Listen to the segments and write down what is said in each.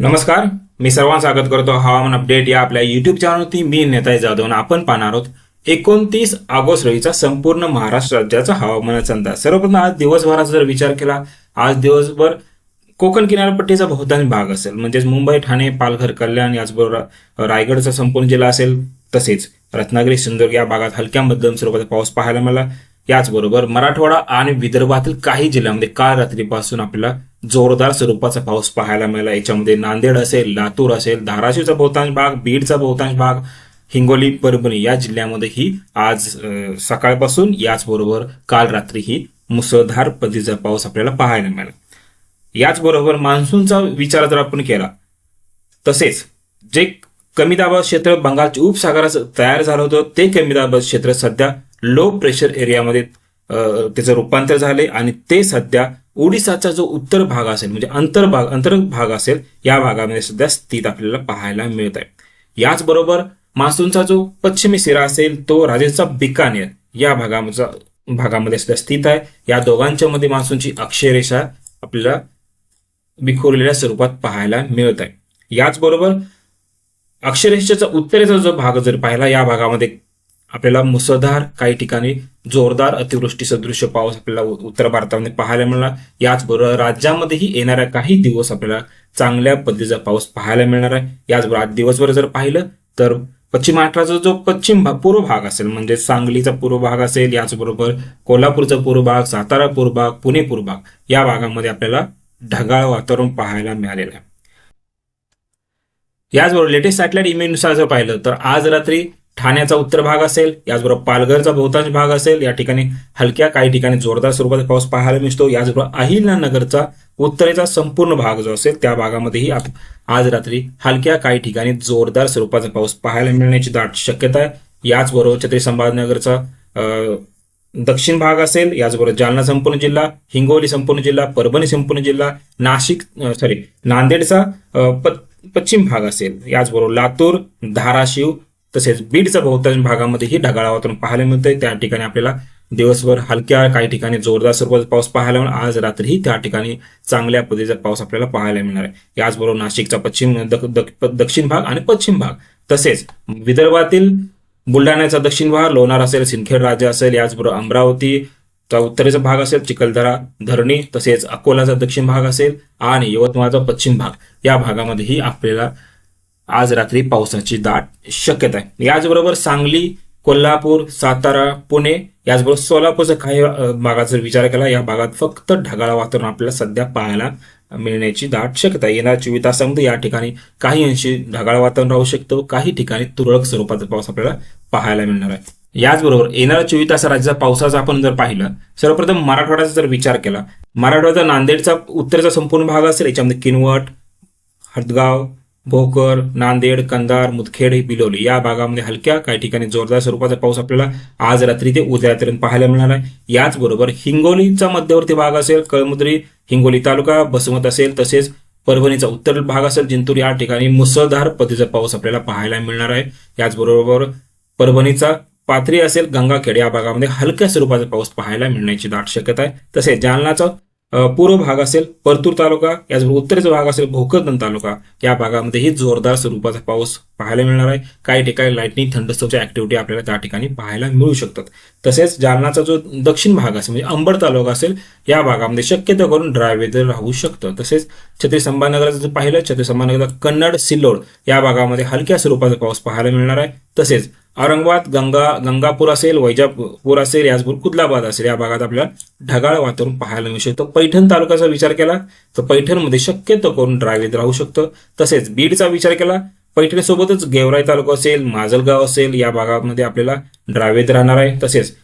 नमस्कार मी सर्वांना स्वागत करतो. हवामान अपडेट या आपल्या युट्यूब चॅनलवरती मी नेताय जाधव आपण पाहणार आहोत एकोणतीस ऑगस्ट रोजीचा संपूर्ण महाराष्ट्र राज्याचा हवामानाचा अंदाज. सर्वप्रथम आज दिवसभराचा जर विचार केला आज दिवसभर कोकण किनारपट्टीचा बहुतांश भाग असेल. म्हणजेच मुंबई ठाणे पालघर कल्याण याचबरोबर रायगडचा संपूर्ण जिल्हा असेल तसेच रत्नागिरी सिंधुदुर्ग या भागात हलक्या मध्यम स्वरूपाचा पाऊस पाहायला मिळाला. याचबरोबर मराठवाडा आणि विदर्भातील काही जिल्ह्यांमध्ये काल रात्रीपासून आपल्याला जोरदार स्वरूपाचा पाऊस पाहायला मिळाला. याच्यामध्ये नांदेड असेल लातूर असेल धाराशिवचा बहुतांश भाग बीडचा बहुतांश भाग हिंगोली परभणी या जिल्ह्यामध्येही आज सकाळपासून याचबरोबर काल रात्रीही मुसळधार पद्धतीचा पाऊस आपल्याला पाहायला मिळाला. याचबरोबर मान्सूनचा विचार जर आपण केला तसेच जे कमी दाबात क्षेत्र बंगालच्या उपसागराचं तयार झालं होतं ते कमी दाबात क्षेत्र सध्या लो प्रेशर एरियामध्ये त्याचं रूपांतर झाले आणि ते सध्या ओडिसाचा जो उत्तर भाग असेल म्हणजे अंतर्भाग अंतर भाग असेल या भागामध्ये सध्या स्थित आपल्याला पाहायला मिळत आहे याचबरोबर मान्सूनचा जो पश्चिमी सिरा असेल तो राजस्थानचा बिकानेर या भागाचा भागामध्ये सध्या स्थित आहे. या दोघांच्या मध्ये मान्सूनची अक्षरेषा आपल्याला विखुरलेल्या स्वरूपात पाहायला मिळत आहे याचबरोबर अक्षरेषेचा उत्तरेचा जो भाग जर पाहिला या भागामध्ये आपल्याला मुसळधार काही ठिकाणी जोरदार अतिवृष्टी सदृश्य पाऊस आपल्याला उत्तर भारतामध्ये पाहायला मिळणार. याचबरोबर राज्यामध्येही येणाऱ्या काही दिवस आपल्याला चांगल्या पद्धतीचा पाऊस पाहायला मिळणार आहे. याचबरोबर आज दिवसभर जर पाहिलं तर पश्चिम महाराष्ट्राचा जो पश्चिम भाग पूर्व भाग असेल म्हणजे सांगलीचा पूर्व भाग असेल याचबरोबर कोल्हापूरचा पूर्व भाग सातारा पूर्व भाग पुणे पूर्व भाग या भागामध्ये आपल्याला ढगाळ वातावरण पाहायला मिळालेलं आहे. याचबरोबर लेटेस्ट सॅटेलाइट इमेजनुसार जर पाहिलं तर आज रात्री ठाण्याचा उत्तर भाग असेल याचबरोबर पालघरचा बहुतांश भाग असेल या ठिकाणी हलक्या काही ठिकाणी जोरदार स्वरूपात पाऊस पाहायला मिळतो. याचबरोबर अहिल्यानगरचा उत्तरेचा संपूर्ण भाग जो असेल त्या भागामध्येही आज रात्री हलक्या काही ठिकाणी जोरदार स्वरूपाचा पाऊस पाहायला मिळण्याची दाट शक्यता आहे. याचबरोबर छत्री संभाजीनगरचा अं, दक्षिण भाग असेल याचबरोबर जालना संपूर्ण जिल्हा हिंगोली संपूर्ण जिल्हा परभणी संपूर्ण जिल्हा नाशिक सॉरी नांदेडचा पश्चिम भाग असेल. याचबरोबर लातूर धाराशिव तसेच बीडच्या बहुतांश भागामध्येही ढगाळ वातावरण पाहायला मिळतंय. त्या ठिकाणी आपल्याला दिवसभर हलक्या काही ठिकाणी जोरदार स्वरूपात पाऊस पाहायला मिळणार. आज रात्रीही त्या ठिकाणी चांगल्या पद्धतीचा पाऊस आपल्याला पाहायला मिळणार आहे. याचबरोबर नाशिकचा पश्चिम दक्षिण भाग आणि पश्चिम भाग. तसेच विदर्भातील बुलढाण्याचा दक्षिण भाग लोणार असेल सिंदखेड राज्य असेल याचबरोबर अमरावती चा उत्तरेचा भाग असेल चिखलदरा धरणी तसेच अकोलाचा दक्षिण भाग असेल आणि यवतमाळचा पश्चिम भाग. या भागामध्येही आपल्याला आज रात्री पावसाची दाट शक्यता आहे. याचबरोबर सांगली कोल्हापूर सातारा पुणे याचबरोबर सोलापूरचा काही भागात भागाचा जर विचार केला या भागात फक्त ढगाळ वातावरण आपल्याला सध्या पाहायला मिळण्याची दाट शक्यता आहे. येणाऱ्या चोवीस तासामध्ये या ठिकाणी काही अंशी ढगाळ वातावरण राहू शकतो. काही ठिकाणी तुरळक स्वरूपाचा पाऊस आपल्याला पाहायला मिळणार आहे. याचबरोबर येणाऱ्या चोवीस तास राज्याचा पावसाचा आपण जर पाहिलं सर्वप्रथम मराठवाड्याचा जर विचार केला मराठवाड्याचा नांदेडचा उत्तरचा संपूर्ण भाग असेल याच्यामध्ये किनवट हदगाव भोकर नांदेड कंधार मुदखेड बिलोली. या भागामध्ये हलक्या काही ठिकाणी जोरदार स्वरूपाचा पाऊस आपल्याला आज रात्री ते उद्या रात्रीपर्यंत पाहायला मिळणार आहे. याचबरोबर हिंगोलीचा मध्यवर्ती भाग असेल कळमुद्री हिंगोली तालुका बसमत असेल तसेच परभणीचा उत्तर भाग असेल जिंतूर या ठिकाणी मुसळधार पद्धतीचा पाऊस आपल्याला पाहायला मिळणार आहे. याचबरोबर परभणीचा पाथरी असेल गंगाखेड या भागामध्ये हलक्या स्वरूपाचा पाऊस पाहायला मिळण्याची दाट शक्यता आहे. तसेच जालनाचा पूर्व भाग असेल परतूर तालुका याचबरोबर उत्तरेचा भाग असेल भोकरदन तालुका. या भागामध्येही जोरदार स्वरूपाचा पाऊस पाहायला मिळणार आहे. काही ठिकाणी लाईटनिंग थंडस्टोच्या ऍक्टिव्हिटी आपल्याला त्या ठिकाणी पाहायला मिळू शकतात. तसेच जालनाचा जो दक्षिण भाग असेल म्हणजे अंबड तालुका असेल या भागामध्ये शक्यतो करून ड्राय वेदर राहू शकतं. तसेच छत्री संभाजीनगरचं जर पाहिलं छत्री संभाजीनगरचा कन्नड सिल्लोड या भागामध्ये हलक्या स्वरूपाचा पाऊस पाहायला मिळणार आहे. तसेच औरंगाबाद गंगा गंगापूर असेल वैजापूर असेल याचपूर कुदलाबाद असेल या भागात आपल्याला ढगाळ वातावरण पाहायला मिळू शकतं. पैठण तालुक्याचा विचार केला तर पैठणमध्ये शक्यतो करून ड्रायवेत राहू शकतं. तसेच बीडचा विचार केला पैठणीसोबतच गेवराई तालुका असेल माजलगाव असेल या भागामध्ये आपल्याला ड्रायवेद राहणार आहे. तसेच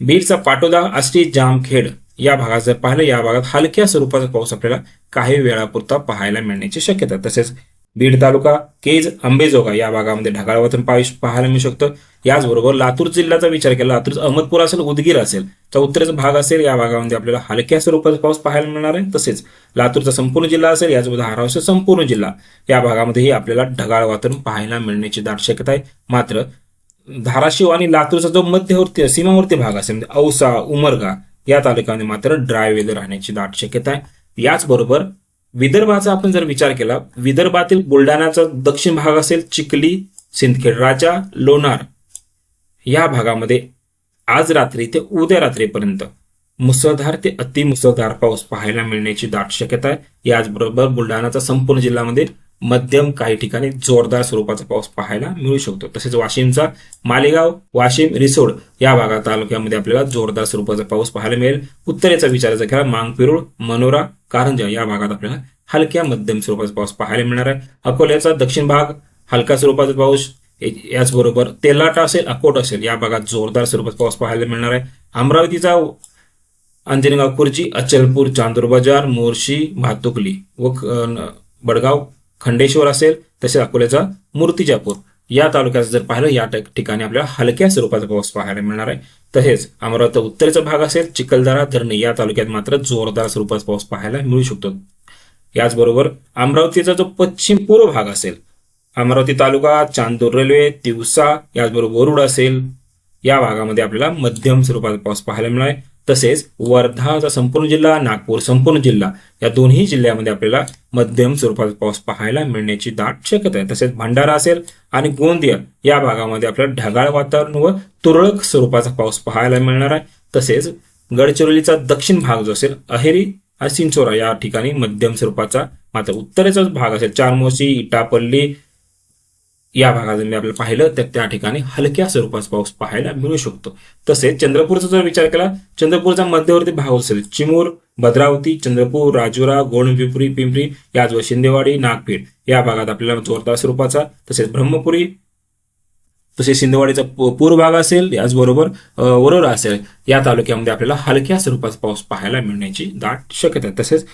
बीडचा पाटोदा आष्टी जामखेड या भागात जर पाहिलं या भागात हलक्या स्वरूपाचा पाऊस आपल्याला काही वेळापुरता पाहायला मिळण्याची शक्यता तसेच बीड तालुका केज अंबेजोगा या भागामध्ये ढगाळ वातावरण पाऊस पाहायला मिळू शकतं. याचबरोबर लातूर जिल्ह्याचा विचार केला लातूर अहमदपूर असेल उदगीर असेल तर उत्तरेचा भाग असेल या भागामध्ये आपल्याला हलक्या स्वरूपाचा पाऊस पाहायला मिळणार आहे. तसेच लातूरचा संपूर्ण जिल्हा असेल याचबरोबर धाराशिव संपूर्ण जिल्हा या भागामध्येही आपल्याला ढगाळ वातावरण पाहायला मिळण्याची दाट शक्यता आहे. मात्र धाराशिव आणि लातूरचा जो मध्यवर्ती सीमावर्ती भाग असेल म्हणजे औसा उमरगा या तालुक्यामध्ये मात्र ड्राय वेदर राहण्याची दाट शक्यता आहे. याचबरोबर विदर्भाचा आपण जर विचार केला विदर्भातील बुलढाण्याचा दक्षिण भाग असेल चिखली सिंदखेड राजा लोणार. या भागामध्ये आज रात्री ते उद्या रात्रीपर्यंत मुसळधार ते अतिमुसळधार पाऊस पाहायला मिळण्याची दाट शक्यता आहे. याचबरोबर बुलढाणाचा संपूर्ण जिल्ह्यामध्ये मध्यम काही ठिकाणी जोरदार स्वरूपाचा पाऊस पाहायला मिळू शकतो. तसेच वाशिमचा मालेगाव वाशिम रिसोड या भागात तालुक्यामध्ये आपल्याला जोरदार स्वरूपाचा पाऊस पाहायला मिळेल. उत्तरेचा विचाराचा केला मांगपिरूळ मनोरा कारंजा या भागात आपल्याला हलक्या मध्यम स्वरूपाचा पाऊस पाहायला मिळणार आहे. अकोल्याचा दक्षिण भाग हलका स्वरूपाचा पाऊस याचबरोबर तेलाटा असेल अकोट असेल या भागात जोरदार स्वरूपाचा पाऊस पाहायला मिळणार आहे. अमरावतीचा अंजनगाव खुर्ची अचलपूर चांदूर बाजार मोर्शी भातुकली व बडगाव खंडेश्वर असेल तसेच अकोल्याचा मूर्तिजापूर. या तालुक्यात जर पाहिलं या ठिकाणी आपल्याला हलक्या स्वरूपाचा पाऊस पाहायला मिळणार आहे. तसेच अमरावती उत्तरेचा भाग असेल चिखलदरा धरणे या तालुक्यात मात्र जोरदार स्वरूपाचा पाऊस पाहायला मिळू शकतो. याचबरोबर अमरावतीचा जो पश्चिम पूर्व भाग असेल अमरावती तालुका चांदूर रेल्वे तिवसा याचबरोबर वरुड असेल या भागामध्ये आपल्याला मध्यम स्वरूपाचा पाऊस पाहायला मिळणार आहे. तसेच वर्धाचा संपूर्ण जिल्हा नागपूर संपूर्ण जिल्हा या दोन्ही जिल्ह्यामध्ये आपल्याला मध्यम स्वरूपाचा पाऊस पाहायला मिळण्याची दाट शक्यता आहे. तसेच भंडारा असेल आणि गोंदिया या भागामध्ये आपल्याला ढगाळ वातावरण व तुरळक स्वरूपाचा पाऊस पाहायला मिळणार आहे. तसेच गडचिरोलीचा दक्षिण भाग जो असेल अहेरी आणि चिंचोरा या ठिकाणी मध्यम स्वरूपाचा मात्र उत्तरेचा भाग असेल चारमोशी इटापल्ली या भागात मी आपल्याला पाहिलं तर त्या ठिकाणी हलक्या स्वरूपाचा पाऊस पाहायला मिळू शकतो. तसेच चंद्रपूरचा जर विचार केला चंद्रपूरचा मध्यवर्ती भाग असेल चिमूर भद्रावती चंद्रपूर राजुरा गोंडपिंपरी पिंपरी याचवर शिंदेवाडी नागपीठ या भागात आपल्याला जोरदार स्वरूपाचा तसेच ब्रह्मपुरी तसेच शिंदेवाडीचा पू- पूर्व भाग असेल याचबरोबर वरोरा असेल या तालुक्यामध्ये आपल्याला हलक्या स्वरूपाचा पाऊस पाहायला मिळण्याची दाट शक्यता तसेच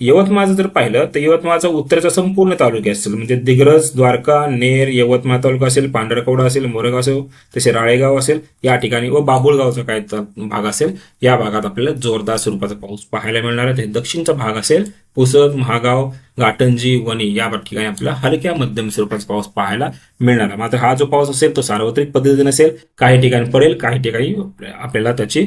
यवतमाळचं जर पाहिलं तर यवतमाळचा उत्तरचा संपूर्ण तालुके असेल. म्हणजे दिग्रज द्वारका नेर यवतमाळ तालुका असेल पांढरकवडा असेल मोरेगाव असेल तसे राळेगाव असेल या ठिकाणी व बाबुळगावचा काय भाग असेल या भागात आपल्याला जोरदार स्वरूपाचा पाऊस पाहायला मिळणार आहे. दक्षिणचा भाग असेल पुसद महागाव घाटंजी वणी या ठिकाणी आपल्याला हलक्या मध्यम स्वरूपाचा पाऊस पाहायला मिळणार आहे. मात्र हा जो पाऊस असेल तो सार्वत्रिक पद्धतीने असेल काही ठिकाणी पडेल काही ठिकाणी आपल्याला त्याची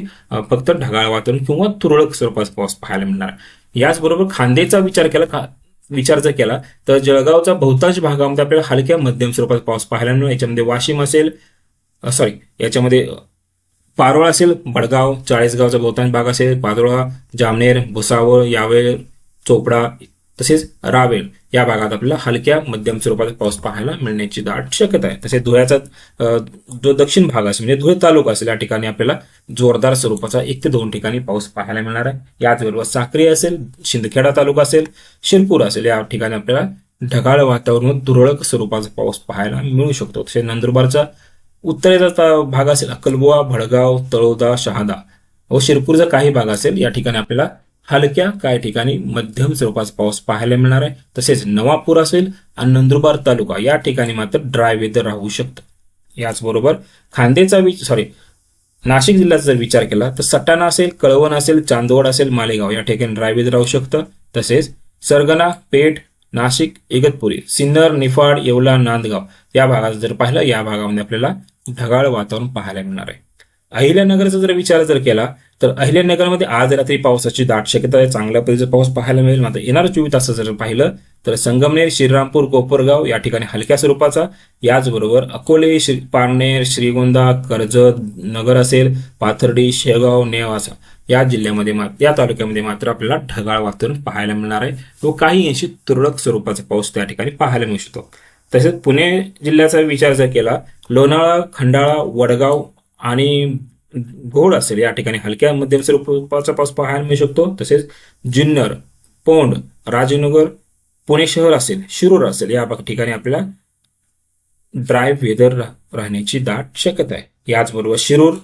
फक्त ढगाळ वातावरण किंवा तुरळक स्वरूपाचा पाऊस पाहायला मिळणार आहे. याचबरोबर खांदेचा विचार केला का विचार जर केला तर जळगावचा बहुतांश भागामध्ये आपल्याला हलक्या मध्यम स्वरूपात पाऊस पाहायला मिळेल. याच्यामध्ये वाशिम असेल सॉरी याच्यामध्ये पारोळा असेल बडगाव चाळीसगावचा बहुतांश भाग असेल पादोळा जामनेर भुसावळ यावेळ चोपडा तसेच रावेल या भागात आपल्याला हलक्या मध्यम स्वरूपाचा पाऊस पाहायला मिळण्याची दाट शक्यता आहे. तसेच धुळ्याचा जो दक्षिण भाग असेल म्हणजे धुळे तालुका असेल या ठिकाणी आपल्याला जोरदार स्वरूपाचा एक ते दोन ठिकाणी पाऊस पाहायला मिळणार आहे. याचबरोबर साक्री असेल शिंदखेडा तालुका असेल शिरपूर असेल या ठिकाणी आपल्याला ढगाळ वातावरण तुरळक स्वरूपाचा पाऊस पाहायला मिळू शकतो. तसेच नंदुरबारचा उत्तरेचा ता- भाग असेल अक्कलबुवा भडगाव तळोदा शहादा व शिरपूरचा काही भाग असेल या ठिकाणी आपल्याला हलक्या काही ठिकाणी मध्यम स्वरूपाचा पाऊस पाहायला मिळणार आहे. तसेच नवापूर असेल आणि नंदुरबार तालुका या ठिकाणी मात्र ड्राय वेदर राहू शकतं. याचबरोबर खांदेचा विच सॉरी नाशिक जिल्ह्याचा जर विचार केला तर सटाणा असेल कळवण असेल चांदवड असेल मालेगाव या ठिकाणी ड्राय वेदर राहू शकतं. तसेच सरगना पेठ नाशिक इगतपुरी सिन्नर निफाड येवला नांदगाव या भागात जर पाहिलं या भागामध्ये आपल्याला ढगाळ वातावरण पाहायला मिळणार आहे. अहिल्यानगरचा जर विचार जर केला तर अहिल्यानगरमध्ये आज रात्री पावसाची दाट शक्यता आहे. चांगल्या पद्धतीचा पाऊस पाहायला मिळेल. मात्र येणाऱ्या चोवीस तास जर पाहिलं तर संगमनेर श्रीरामपूर कोपरगाव या ठिकाणी हलक्या स्वरूपाचा. याचबरोबर अकोले श्री पारनेर श्रीगोंदा कर्जत नगर असेल पाथर्डी शेगाव नेवासा या जिल्ह्यामध्ये मात्र या तालुक्यामध्ये मात्र आपल्याला ढगाळ वातावरण पाहायला मिळणार आहे. तो काही अंशी तुरळक स्वरूपाचा पाऊस त्या ठिकाणी पाहायला मिळू शकतो. तसेच पुणे जिल्ह्याचा विचार जर केला लोणाळा खंडाळा वडगाव आणि घोड असेल या ठिकाणी हलक्या मध्यम स्वरूपाचा पाऊस पाहायला मिळू शकतो. तसेच जुन्नर पोंड राजनगर पुणे शहर असेल शिरूर असेल या ठिकाणी आपल्याला ड्राय वेदर राहण्याची दाट शक्यता आहे. याचबरोबर शिरूर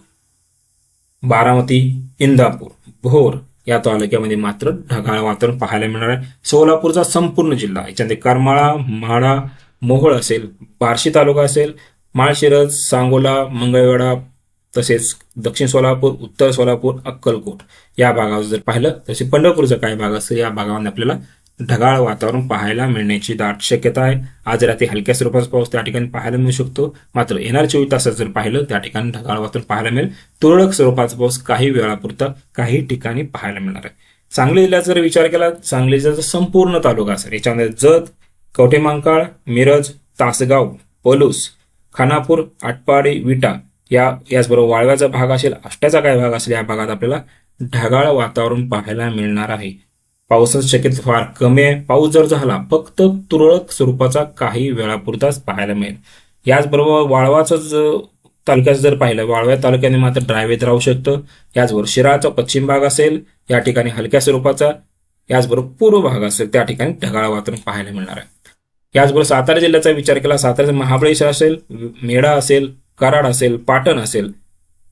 बारामती इंदापूर भोर या तालुक्यामध्ये मात्र ढगाळ वातावरण पाहायला मिळणार आहे. सोलापूरचा संपूर्ण जिल्हा याच्यामध्ये करमाळा म्हाडा मोहोळ असेल बार्शी तालुका असेल माळशिरस सांगोला मंगळवेढा तसेच दक्षिण सोलापूर उत्तर सोलापूर अक्कलकोट या भागावर जर पाहिलं तसे पंढरपूरचा काही भाग असेल या भागामध्ये आपल्याला ढगाळ वातावरण पाहायला मिळण्याची दाट शक्यता आहे. आज रात्री हलक्या स्वरूपाचा पाऊस त्या ठिकाणी पाहायला मिळू शकतो. मात्र येणार चोवीस तासात जर पाहिलं त्या ठिकाणी ढगाळ वातावरण पाहायला मिळेल. तुरळक स्वरूपाचा पाऊस काही वेळापुरता काही ठिकाणी पाहायला मिळणार आहे. सांगली जिल्ह्याचा जर विचार केला सांगली जिल्ह्याचा संपूर्ण तालुका असेल याच्यामध्ये जत कवठेमांकाळ मिरज तासगाव पलूस खानापूर आटपाडी विटा या याचबरोबर वाळव्याचा भाग असेल आष्ट्याचा काय भाग असेल या भागात आपल्याला ढगाळ वातावरण पाहायला मिळणार आहे. पावसाची शक्यता फार कमी आहे. पाऊस जर झाला फक्त तुरळक स्वरूपाचा काही वेळापुरताच पाहायला मिळेल. याचबरोबर वाळवाचं जर तालुक्याचं जर पाहिलं वाळव्या तालुक्याने मात्र ड्रायवेत राहू शकतं. याचबरोबर शिराचा पश्चिम भाग असेल या ठिकाणी हलक्या स्वरूपाचा याचबरोबर पूर्व भाग असेल त्या ठिकाणी ढगाळ वातावरण पाहायला मिळणार आहे. याचबरोबर सातारा जिल्ह्याचा विचार केला साताऱ्याचा महाबळेश्वर असेल मेढा असेल कराड असेल पाटण असेल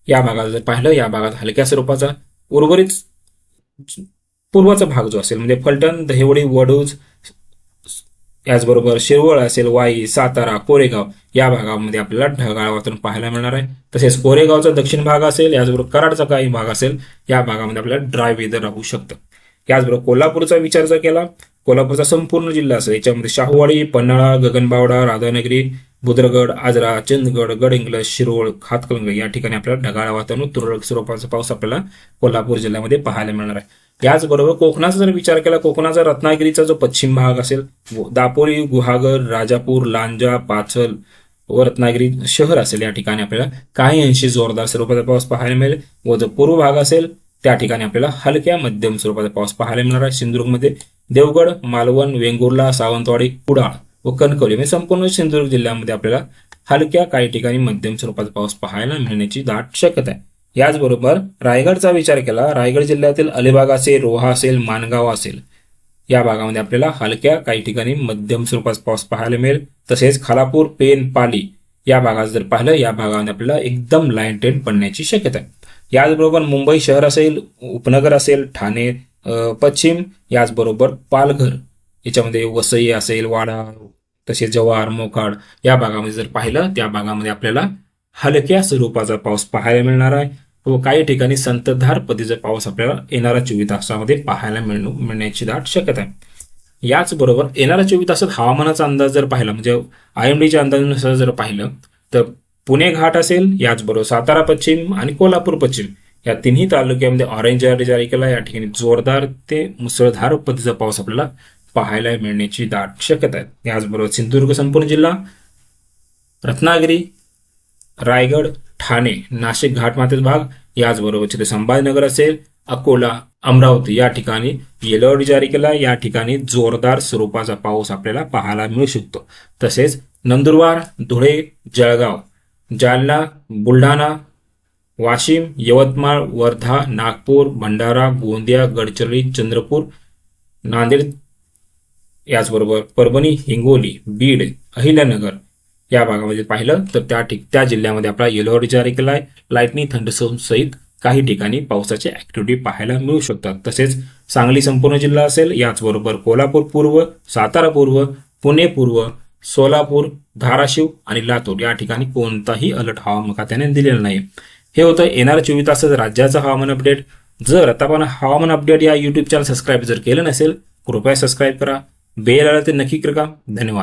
या भागात जर पाहिलं या भागात हलक्या स्वरूपाचा उर्वरित पूर्वाचा भाग जो असेल म्हणजे फलटण दहिवडी वडूज याचबरोबर शिरवळ असेल वाई सातारा कोरेगाव या भागामध्ये आपल्याला ढगाळ वातावरण पाहायला मिळणार आहे. तसेच कोरेगावचा दक्षिण भाग असेल याचबरोबर कराडचा काही भाग असेल या भागामध्ये आपल्याला ड्राय वेदर राहू शकतं. याचबरोबर कोल्हापूरचा विचार जर केला कोल्हापूरचा संपूर्ण जिल्हा असेल याच्यामध्ये शाहूवाडी पन्हाळा गगनबावडा राधानगरी बुद्रगड आजरा चंदगड गडहिंग्लज शिरोळ हातकलंग या ठिकाणी आपल्याला ढगाळ वातावरण तुरळक स्वरूपाचा पाऊस आपल्याला कोल्हापूर जिल्ह्यामध्ये पाहायला मिळणार आहे. याचबरोबर कोकणाचा जर विचार केला कोकणाचा रत्नागिरीचा जो पश्चिम भाग असेल व- दापोली गुहागर राजापूर लांजा पाचल व रत्नागिरी शहर असेल या ठिकाणी आपल्याला काही अंशी जोरदार स्वरूपाचा पाऊस पाहायला मिळेल व जो पूर्व भाग असेल त्या ठिकाणी आपल्याला हलक्या मध्यम स्वरूपाचा पाऊस पाहायला मिळणार आहे. सिंधुदुर्गमध्ये देवगड मालवण वेंगुर्ला सावंतवाडी कुडाळ व कणकवली म्हणजे संपूर्ण सिंधुदुर्ग जिल्ह्यामध्ये आपल्याला हलक्या काही ठिकाणी मध्यम स्वरूपाचा पाऊस पाहायला मिळण्याची दाट शक्यता आहे. याचबरोबर रायगडचा विचार केला रायगड जिल्ह्यातील अलिबाग असेल रोहा असेल मानगाव असेल या भागामध्ये आपल्याला हलक्या काही ठिकाणी मध्यम स्वरूपाचा पाऊस पाहायला मिळेल. तसेच खालापूर पेन पाली या भागात जर पाहिलं या भागामध्ये आपल्याला एकदम लाईन ट्रेन पडण्याची शक्यता आहे. याचबरोबर मुंबई शहर असेल उपनगर असेल ठाणे पश्चिम याचबरोबर पालघर. याच्यामध्ये वसई असेल वाडा तसेच जव्हार मोखाड या भागामध्ये जर पाहिलं त्या भागामध्ये आपल्याला हलक्या स्वरूपाचा पाऊस पाहायला मिळणार आहे. व काही ठिकाणी संततधार पद्धतीचा पाऊस आपल्याला येणाऱ्या चोवीस तासामध्ये पाहायला मिळणू मिळण्याची दाट शक्यता आहे. याचबरोबर येणाऱ्या चोवीस तासात हवामानाचा अंदाज जर पाहिला म्हणजे आय एम डीच्या अंदाजानुसार जर पाहिलं तर पुणे घाट असेल याचबरोबर सातारा पश्चिम आणि कोल्हापूर पश्चिम. या तिन्ही तालुक्यामध्ये ऑरेंज अलर्ट जारी केला या ठिकाणी जोरदार ते मुसळधार पद्धतीचा पाऊस आपल्याला पाहायला मिळण्याची दाट शक्यता आहे. याचबरोबर सिंधुदुर्ग संपूर्ण जिल्हा रत्नागिरी रायगड ठाणे नाशिक घाटमाथ्याचा भाग याचबरोबर तिथे संभाजीनगर असेल अकोला अमरावती या ठिकाणी येलो अलर्ट जारी केला या ठिकाणी जोरदार स्वरूपाचा पाऊस आपल्याला पाहायला मिळू शकतो. तसेच नंदुरबार धुळे जळगाव जालना बुलढाणा वाशिम यवतमाळ वर्धा नागपूर भंडारा गोंदिया गडचिरोली चंद्रपूर नांदेड याचबरोबर परभणी हिंगोली बीड अहिल्यानगर या भागामध्ये पाहिलं तर त्या ठिक त्या जिल्ह्यामध्ये आपला येलो अलर्ट जारी केला आहे लाईटनिंग थंडसोन सहित काही ठिकाणी पावसाची ऍक्टिव्हिटी पाहायला मिळू शकतात. तसेच सांगली संपूर्ण जिल्हा असेल याचबरोबर कोल्हापूर पूर्व सातारा पूर्व पुणे पूर्व सोलापूर धाराशिव आणि लातूर या ठिकाणी कोणताही अलर्ट हवामान खात्याने दिलेला नाही हे होतं येणाऱ्या चोवीस तासाचं राज्याचं हवामान अपडेट जर आता आपण हवामान अपडेट या यूट्यूब चॅनल सबस्क्राईब जर केलं नसेल कृपया सबस्क्राईब करा. बेल आला ते नक्की करा. धन्यवाद.